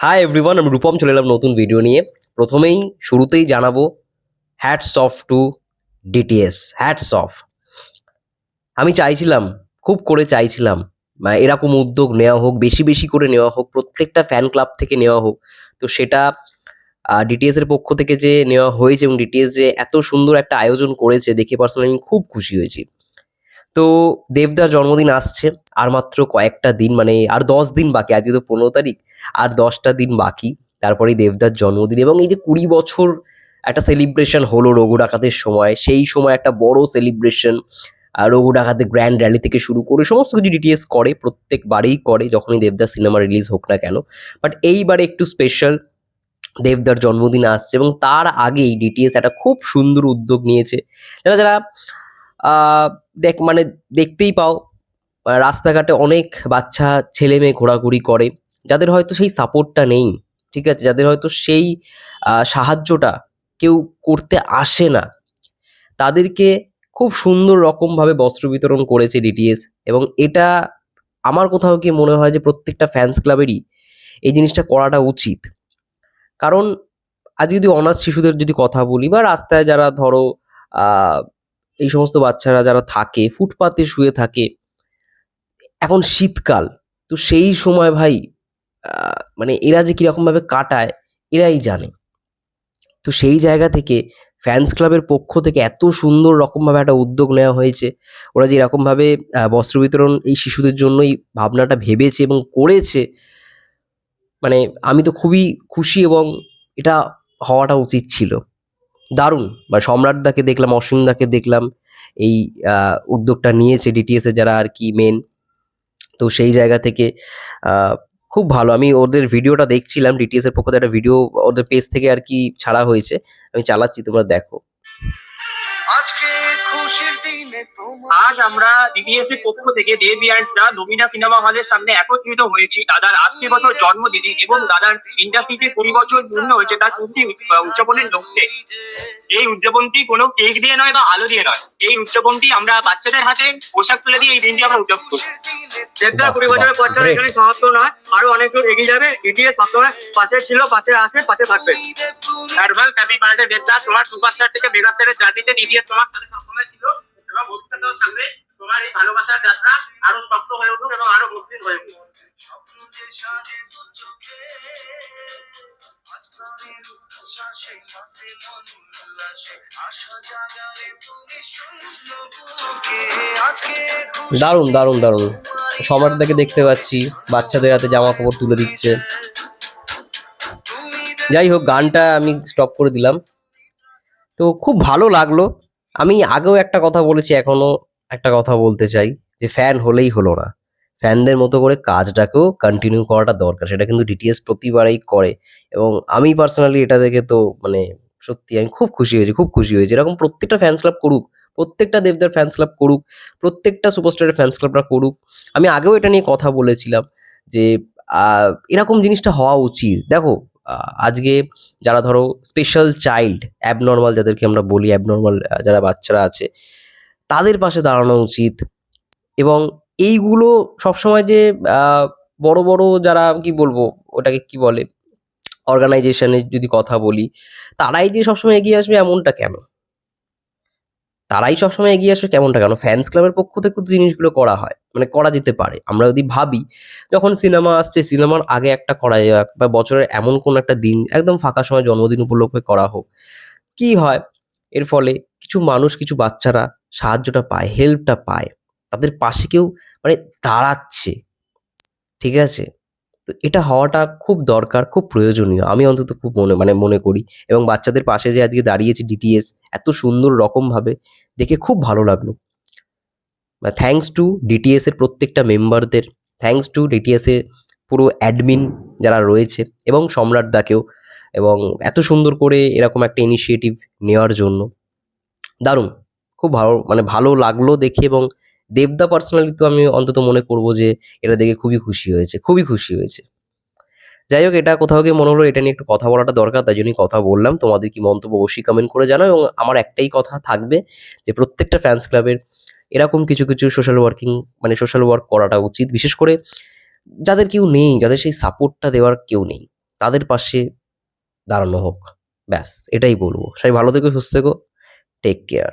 Hi everyone আমি রূপম চলে এলাম নতুন ভিডিও নিয়ে। প্রথমেই শুরুতেই জানাব hats off to DTS hats off আমি চাইছিলাম, খুব করে চাইছিলাম মানে এরকম উদ্যোগ নেওয়া হোক, বেশি বেশি করে নেওয়া হোক, প্রত্যেকটা ফ্যান ক্লাব থেকে নেওয়া হোক। তো সেটা ডিটিএস এর পক্ষ থেকে যে নেওয়া হয়েছে এবং ডিটিএস যে এত সুন্দর একটা আয়োজন করেছে, দেখে পার্সোনালি আমি খুব খুশি হয়েছি। তো দেবদার জন্মদিন আসছে, আর মাত্র কয়েকটা দিন মানে আর দশ দিন বাকি, আজকে তো পনেরো তারিখ, আর দশটা দিন বাকি তারপরেই দেবদার জন্মদিন, এবং এই যে কুড়ি বছর একটা সেলিব্রেশন হলো রঘু ডাকাতের সময়, সেই সময় একটা বড় সেলিব্রেশন রঘু ডাকাতের গ্র্যান্ড র্যালি থেকে শুরু করে সমস্ত কিছু ডিটিএস করে, প্রত্যেকবারেই করে, যখনই দেবদার সিনেমা রিলিজ হোক না কেন বাট এইবারে একটু স্পেশাল দেবদার জন্মদিন আসছে, এবং তার আগেই ডিটিএস একটা খুব সুন্দর উদ্যোগ নিয়েছে, যারা যারা দেখ মানে দেখতেই পাও রাস্তাঘাটে অনেক বাচ্চা, ছেলে মেয়ে ঘোরাঘুরি করে, যাদের হয়তো সেই সাপোর্টটা নেই, ঠিক আছে? যাদের হয়তো সেই সাহায্যটা কেউ করতে আসে না। তাদেরকে খুব সুন্দর রকমভাবে বস্ত্র বিতরণ করেছে ডিটিএস এবং এটা আমার কোথাও কি মনে হয় যে প্রত্যেকটা ফ্যান্স ক্লাবেরই এই জিনিসটা করাটা উচিত। কারণ আজ যদি অনাথ শিশুদের যদি কথা বলি বা রাস্তায় যারা ধরো এই সমস্ত বাচ্চারা যারা থাকে, ফুটপাতে শুয়ে থাকে, এখন শীতকাল, তো সেই সময় ভাই মানে এরা যে কীরকমভাবে কাটায়, এরাই জানে। তো সেই জায়গা থেকে ফ্যান্স ক্লাবের পক্ষ থেকে এত সুন্দর রকমভাবে একটা উদ্যোগ নেওয়া হয়েছে। ওরা যে এরকমভাবে বস্ত্র বিতরণ এই শিশুদের জন্যই ভাবনাটা ভেবেছে এবং করেছে মানে আমি তো খুবই খুশি এবং এটা হওয়াটা উচিত ছিল। দারুণ। বা সম্রাটদাকে দেখলাম অসীমদাকে দেখলাম, এই উদ্যোগটা নিয়েছে ডিটিএস যারা আর কি মেন তো সেই জায়গা থেকে খুব ভালো। আমি ওদের ভিডিওটা দেখছিলাম ডিটিএসের পক্ষ থেকে একটা ভিডিও ওদের পেজ থেকে আর কি ছাড়া হয়েছে। আমি চালাচ্ছি, তোমরা দেখো। আজকে আজ আমরা ডিবিএস এর পক্ষ থেকে দেব ইয়ার্সরা নবীনা সিনেমা হলের সামনে একত্রিত হয়েছি। দাদার আশি বছর জন্মদিনে এবং দাদার ইন্ডাস্ট্রিতে কুড়ি বছর পূর্ণ হয়েছে তার কুড়ি উদযাপনের লক্ষ্যে। এই উদযাপনটি কোনো কেক দিয়ে নয় বা আলো দিয়ে নয়। এই উদযাপনটি আমরা বাচ্চাদের হাতে পোশাক তুলে দিয়ে এই দিনটি আমরা উদযাপন করি দেবদা কুড়ি বছরের পর ছাড়া এখানে সমাপ্ত নয় আরও অনেক দূর এগিয়ে যাবে। ডিটিএস সবসময় পাশে ছিল পাশে আছে পাশে থাকবে। অ্যাডভান্স হ্যাপি বার্থডে দেবদা। তোমার সুপারস্টার থেকে মেগাস্টারের জার্নিতে ডিটিএস তোমার সাথে সবসময় ছিল, এবং থাকবে। তোমার এই ভালোবাসার যাত্রা আরও শক্ত হয়ে উঠুক এবং আরও হয়ে উঠুক। দারুণ দারুণ দারুণ। সম্রাটদাকে দেখতে পাচ্ছি, বাচ্চাদের হাতে জামা কাপড় তুলে দিচ্ছে। যাই হোক, গানটা আমি স্টপ করে দিলাম। তো খুব ভালো লাগল। আমি আগেও একটা কথা বলেছি এখনও একটা কথা বলতে চাই, যে ফ্যান হলেই হলো না। ফ্যানদের মতো করে কাজটাকেও কন্টিনিউ করাটা দরকার, সেটা কিন্তু ডিটিএস প্রতিবারেই করে। এবং আমি পার্সোনালি এটা দেখে তো মানে সত্যি আমি খুব খুশি হয়েছি, খুব খুশি হয়েছি। এরকম প্রত্যেকটা ফ্যান্স ক্লাব করুক, প্রত্যেকটা দেবদার ফ্যান্স ক্লাব করুক, প্রত্যেকটা সুপারস্টারের ফ্যান্স ক্লাবরা করুক। আমি আগেও এটা নিয়ে কথা বলেছিলাম যে এরকম জিনিসটা হওয়া উচিত। দেখো আজকে যারা ধরো স্পেশাল চাইল্ড অ্যাবনর্মাল যাদেরকে আমরা বলি অ্যাবনর্মাল যারা বাচ্চারা আছে, তাদের পাশে দাঁড়ানো উচিত। এবং এইগুলো সবসময় যে বড় বড় যারা, কি বলব, ওটাকে কি বলে অর্গানাইজেশনের যদি কথা বলি, তারাই যে সবসময় এগিয়ে আসবে এমনটা কেন? তারাই সবসময় এগিয়ে আসবে কেমনটা? কেন ফ্যান্স ক্লাবের পক্ষ থেকে জিনিসগুলো করা হয়। মানে করা যেতে পারে। আমরা যদি ভাবি, যখন সিনেমা আসছে সিনেমার আগে একটা করা যাক বা বছরের এমন কোন একটা দিন, একদম ফাঁকা সময় জন্মদিন উপলক্ষে করা হোক, কি হয়? এর ফলে কিছু মানুষ, কিছু বাচ্চারা সাহায্যটা পায় হেল্পটা পায়। তাদের পাশে কেউ মানে দাঁড়াচ্ছে। ঠিক আছে? তো এটা হওয়াটা খুব দরকার, খুব প্রয়োজনীয়। আমি অন্তত খুব মনে মানে মনে করি। এবং বাচ্চাদের পাশে যে আজকে দাঁড়িয়েছি ডিটিএস এত সুন্দর রকমভাবে, দেখে খুব ভালো লাগল। থ্যাঙ্কস টু ডিটিএস এর প্রত্যেকটা মেম্বারদের থ্যাঙ্কস টু ডিটিএস এর পুরো অ্যাডমিন যারা রয়েছে, এবং সম্রাট দাকেও, এবং এত সুন্দর করে এরকম একটা ইনিশিয়েটিভ নেওয়ার জন্য। দারুণ! খুব ভালো মানে ভালো লাগল দেখে এবং দেবদা পার্সোনালি তো আমি অন্তত মনে করব যে এটা দেখে খুবই খুশি হয়েছে, খুবই খুশি হয়েছে। যাই হোক, এটা কোথাও গিয়ে মনে হলো এটা নিয়ে একটু কথা বলাটা দরকার, তাই জন্যই কথা বললাম। তোমাদের কি মন্তব্য অবশ্যই কমেন্ট করে জানাও এবং আমার একটাই কথা থাকবে যে প্রত্যেকটা ফ্যান্স ক্লাবের এরকম কিছু কিছু সোশ্যাল ওয়ার্কিং মানে সোশ্যাল ওয়ার্ক করাটা উচিত। বিশেষ করে যাদের কেউ নেই, যাদের সেই সাপোর্টটা দেওয়ার কেউ নেই, তাদের পাশে দাঁড়ানো হোক। ব্যাস, এটাই বলব। সবাই ভালো থেকো, সুস্থ থেকো। Take care